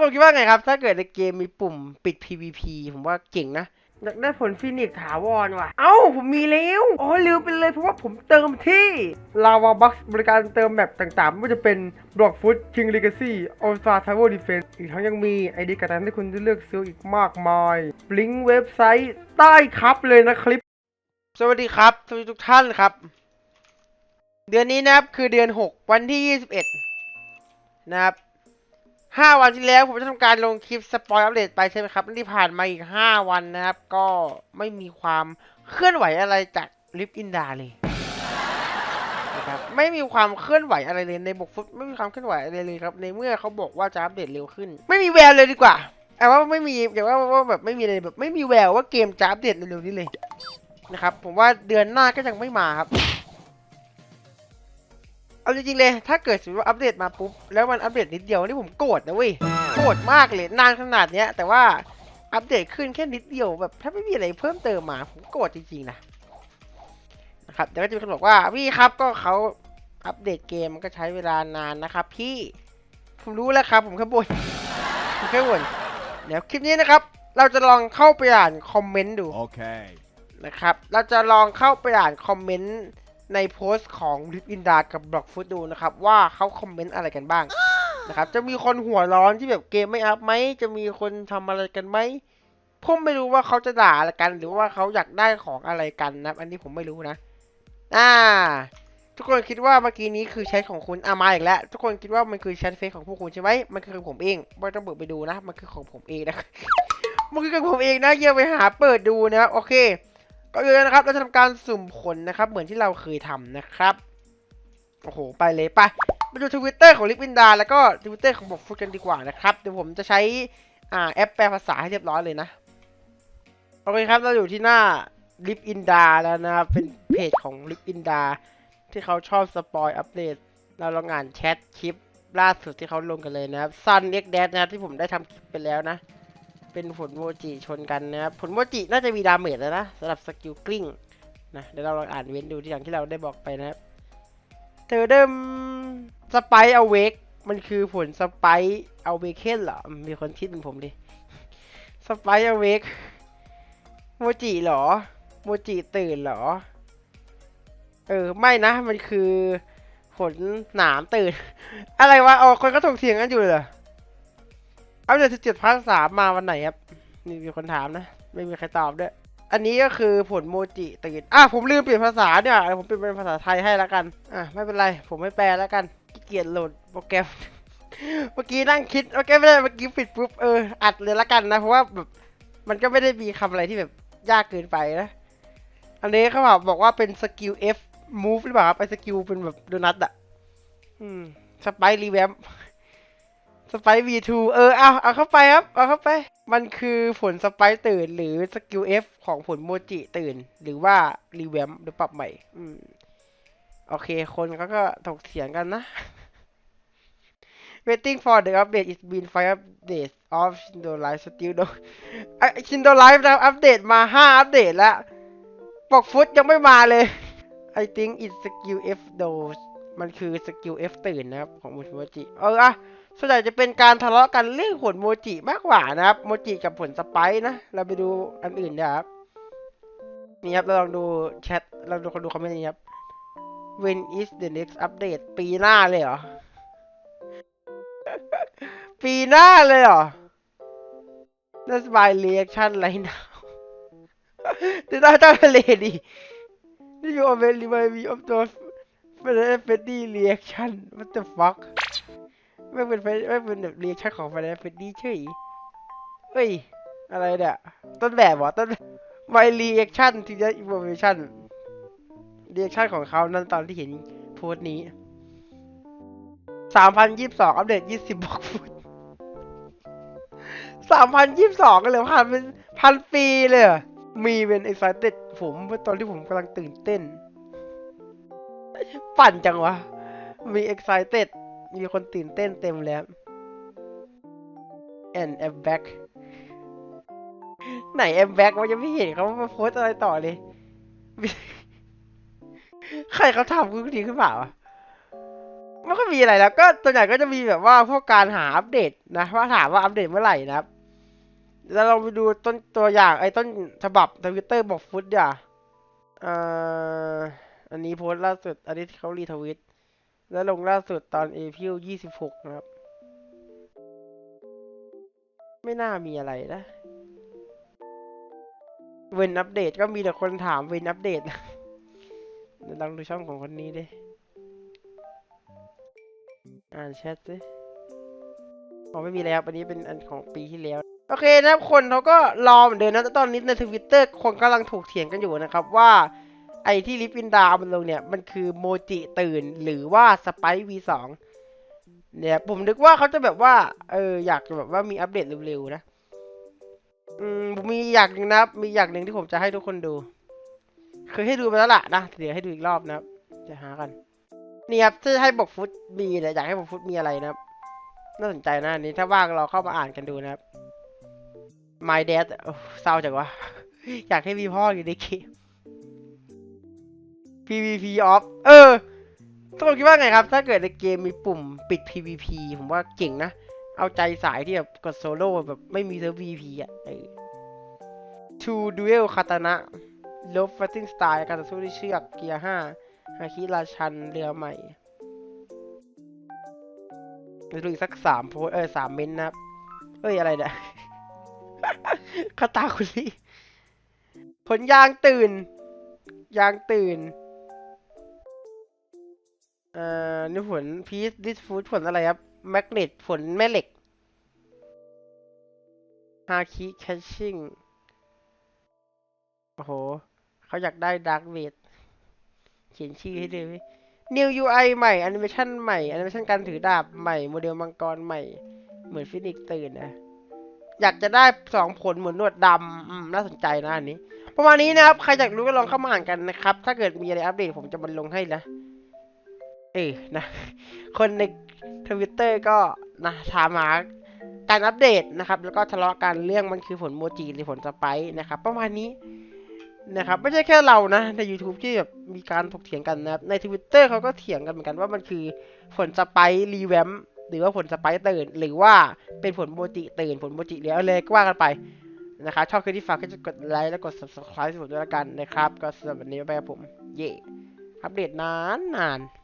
กคนคิดว่าไงครับ ถ้าเกิดในเกมมีปุ่มปิด PVP ผมว่าเก่งนะอยากได้ผลฟินิกซ์ถาวรว่ะ เอ้า ผมมีแล้วอ๋อลืมไปเลยเพราะว่าผมเติมที่ Lava Box บริการเติมแบบต่างๆ ไม่ว่าจะเป็น Block Foot King Legacy All Star Tower Defense อีกทั้งยังมีไอดีการ์ดที่คุณจะเลือกซื้ออีกมากมายลิงก์เว็บไซต์ใต้ครับเลยนะคลิป สวัสดีครับสวัสดีทุกท่านครับ เดือนนี้นะครับคือเดือน 6 วันที่ 21 นะครับ 5วันที่แล้วผมจะทำการลงคลิปสปอยอัปเดตไปใช่ไหมครับที่ผ่านมาอีก5วันนะครับ ก็ไม่มีความเคลื่อนไหวอะไรจากลิฟอินดาเลยนะครับไม่มีความเคลื่อนไหวอะไรเลยในบกฟุตไม่มีความเคลื่อนไหวอะไรเลยครับ ในเมื่อเขาบอกว่าจะอัปเดตเร็วขึ้น ไม่มีแววเลยดีกว่าแต่ว่าไม่มีแต่ว่าว่าแบบไม่มีเลยแบบไม่มีแววว่าเกมจะอัปเดตเร็วๆนี้เลยนะครับผมว่าเดือนหน้าก็ยังไม่มาครับ เอาจริงๆเลย ถ้าเกิดสมมติว่าอัปเดตมาปุ๊บ แล้วมันอัปเดตนิดเดียวนี่ผมโกรธนะเว้ย โกรธมากเลย นานขนาดเนี้ย แต่ว่าอัปเดตขึ้นแค่นิดเดียวแบบถ้าไม่มีอะไรเพิ่มเติมมา ผมโกรธจริงๆนะนะครับเดี๋ยวก็จะมีคนบอกว่าพี่ครับก็เขาอัปเดตเกมมันก็ใช้เวลานานนะครับ พี่ผมรู้แล้วครับ ผมแค่บ่นผมแค่บ่นเดี๋ยวคลิปนี้นะครับ เราจะลองเข้าไปอ่านคอมเมนต์ดู Okay. นะครับ เราจะลองเข้าไปอ่านคอมเมนต์ ในโพสต์ของลิฟอินดากับบล็อกฟุตดูนะครับ ว่าเขาคอมเมนต์อะไรกันบ้างนะครับ จะมีคนหัวร้อนที่แบบเกมไม่อัพไหม จะมีคนทำอะไรกันไหม ผมไม่รู้ว่าเขาจะด่าอะไรกัน หรือว่าเขาอยากได้ของอะไรกันนะครับอันนี้ผมไม่รู้นะ อ่า ทุกคนคิดว่าเมื่อกี้นี้คือแชทของคุณอามาอีกแล้ว ทุกคนคิดว่ามันคือแชทเฟซของพวกคุณใช่ไหมมันคือผมเองไม่ต้องเปิดไปดูนะ มันคือของผมเองนะ มันคือของผมเองนะเยี่ยไปหาเปิดดูนะ โอเค ก็เลยนะครับเราจะทำการสุ่มผลนะครับ เหมือนที่เราเคยทำนะครับ โอ้โห ไปเลยไปไปดูทวิตเตอร์ของลิปวินดา แล้วก็ทวิตเตอร์ของบอกฟุตกันดีกว่านะครับ เดี๋ยวผมจะใช้อ่าแอปแปลภาษาให้เรียบร้อยเลยนะ โอเคครับ เราอยู่ที่หน้าลิปอินดาแล้วนะครับเป็นเพจของลิปอินดา ที่เขาชอบสปอยอัปเดตเราลองอ่านแชทคลิปล่าสุดที่เขาลงกันเลยนะครับซันเอ็กแดดนะครับที่ผมได้ทำคลิปไปแล้วนะ เป็นผลโมจิชนกันนะครับ ผลโมจิน่าจะมีดาเมจแล้วนะสำหรับสกิลกลิ้งนะเดี๋ยวเราลองอ่านเว้นดูที่อย่างที่เราได้บอกไปนะครับ เธอเดิมสไปเอาเวกมันคือผลสไปเอาเวกเคนเหรอ มีคนคิดเป็นผมดิ สไปเอาเวกโมจิเหรอ โมจิตื่นเหรอ เออ ไม่นะ มันคือผลหนามตื่น อะไรวะ เอาคนก็ถกเถียงกันอยู่เหรอ อัปเดตสิบเจ็ดภาคสามมาวันไหนครับนี่มีคนถามนะ ไม่มีใครตอบด้วย อันนี้ก็คือผลโมจิตื่นอะผมลืมเปลี่ยนภาษาเนี่ยผมเปลี่ยนเป็นภาษาไทยให้แล้วกัน อะไม่เป็นไร ผมไม่แปลแล้วกันขี้เกียจโหลดโปรแกรม เมื่อกี้นั่งคิดโอเคไม่ได้เมื่อกี้ปิดปุ๊บเอออัดเลยละกันนะ เพราะว่าแบบมันก็ไม่ได้มีคำอะไรที่แบบยากเกินไปนะ อันนี้เขาบอกบอกว่าเป็นสกิล F move หรือเปล่าครับไอสกิลเป็นแบบโดนัทอะอืมสไปรีแวม สไป V2 เออเอาเอาเข้าไปครับ เอาเข้าไป มันคือผลสไปตื่นหรือสกิล F ของผลโมจิตื่น หรือว่ารีแวมหรือปรับใหม่ อืม โอเค คนเขาก็ถกเถียงกันนะ waiting for the update is been five updates of Shindo Life still no ไอ Shindo Life นะอัปเดตมาห้าอัปเดตแล้วปกฟุตยังไม่มาเลย I think it's skill F though มันคือสกิล F ตื่นนะครับ ของโมจิ เอออะ ส่วนใหญ่จะเป็นการทะเลาะกันเรื่องผลโมจิมากกว่านะครับ โมจิกับผลสไปซ์นะ เราไปดูอันอื่นนะครับ นี่ครับ เราลองดูแชท เราดูคนดูคอมเมนต์นี้ครับ When is the next update ปีหน้าเลยเหรอ ปีหน้าเลยเหรอ That's my reaction right now ดูหน้าเจ้าทะเลดินี่อยู่ always remind me of those Freddy reaction what the fuck ไม่เป็นไม่เป็นแบบเรียกชั่นของไฟแนนซ์เฟดดี้เฉยเฮ้ย อะไรเนี่ย ต้นแบบเหรอต้น My reaction to the information reaction ของเขานั่นตอนที่เห็นโพสต์นี้3,022อัปเดต20บล็อกฟุต3,022กันเลยผ่านเป็นพันปีเลยมีเป็น excited ผมเมื่อตอนที่ผมกำลังตื่นเต้น ปั่นจังวะ มี excited มีคนตื่นเต้นเต็มแล้ว and I'm back ไหน I'm back วะยังไม่เห็นเขามาโพสอะไรต่อเลย ใครเขาทำขึ้นทีขึ้นเปล่าวะไม่ค่อยมีอะไรแล้ว ก็ตัวใหญ่ก็จะมีแบบว่าพวกการหาอัปเดตนะว่าถามว่าอัปเดตเมื่อไหร่นะครับ แล้วเราไปดูต้นตัวอย่างไอ้ต้นฉบับทวิตเตอร์บอกฟุตอย่าอ่ออันนี้โพสต์ล่าสุด อันนี้ที่เขารีทวิต แล้วลงล่าสุดตอนเอพิลยี่สิบหกนะครับ ไม่น่ามีอะไรนะ เวนอัปเดตก็มีแต่คนถามเวนอัปเดตเดี๋ยวลองดูช่องของคนนี้ดิ อ่านแชทสิอ๋อไม่มีแล้วอันนี้เป็นอันของปีที่แล้ว โอเคนะครับคนเขาก็รอเหมือนเดิมนะแต่ตอนนี้ในทวิตเตอร์คนกำลังถกเถียงกันอยู่นะครับว่า ไอ้ที่ลิปปินดาเอามันลงเนี่ย มันคือโมจิตื่นหรือว่าสไปวีสองเนี่ยผมนึกว่าเขาจะแบบว่า เอออยากแบบว่ามีอัปเดตเร็วๆนะอืมมีอย่างหนึ่งนะครับ มีอย่างหนึ่งที่ผมจะให้ทุกคนดู เคยให้ดูไปแล้วล่ะนะเดี๋ยวให้ดูอีกรอบนะครับจะหากันนี่ครับที่ให้บอกฟุตมีเนี่ยอยากให้บอกฟุตมีอะไรนะครับน่าสนใจนะอันนี้ถ้าว่างเราเข้ามาอ่านกันดูนะครับ My Dad เศร้าจังวะอยากให้มีพ่ออยู่ในเกม PVP off เออทุกคนคิดว่าไงครับ ถ้าเกิดในเกมมีปุ่มปิด PVP ผมว่าเก่งนะ เอาใจสายที่แบบกดโซโล่แบบไม่มีเซิร์ฟ PVP อะ เออ Two Duel Katana Love Fighting Style การต่อสู้ด้วยเชือก เกียร์ห้าฮาคิราชัน เรือใหม่เดี๋ยวดูอีกสักสามโพสเออสามเมนนะครับ เอ้ย อะไรเนี่ยคาตาคุลี่ผลยางตื่น ยางตื่น อ่อนี่ผลพีซดิสฟูดผลอะไรครับแมกเนตผลแม่เหล็กฮาคิแคชชิ่งโอ้โห เขาอยากได้ดาร์กเวทเขียนชื่อให้ด้วยเว้ย New UI ใหม่แอนิเมชันใหม่แอนิเมชันการถือดาบใหม่ โมเดลมังกรใหม่ เหมือนฟินิกซ์ตื่นนะ อยากจะได้สองผลเหมือนนวดดำน่าสนใจนะอันนี้ ประมาณนี้นะครับ ใครอยากรู้ก็ลองเข้ามาอ่านกันนะครับ ถ้าเกิดมีอะไรอัปเดตผมจะมาลงให้นะ เออนะ คนในทวิตเตอร์ก็นะถามหาการอัปเดตนะครับ แล้วก็ทะเลาะกันเรื่องมันคือผลโมจิหรือผลสไปซ์นะครับ ประมาณนี้นะครับ ไม่ใช่แค่เรานะใน YouTube ที่แบบมีการถกเถียงกันนะครับในทวิตเตอร์เขาก็เถียงกันเหมือนกันว่ามันคือผลสไปซ์รีแวมหรือว่าผลสไปซ์ตื่น หรือว่าเป็นผลโมจิตื่นผลโมจิเหลืออะไรก็ว่ากันไปนะครับชอบคลิปที่ฝากก็จะกดไลค์และกด subscribe ให้ผมด้วยละกันนะครับ ก็สำหรับวันนี้ไปกับผม เย่อัปเดตนานนานๆ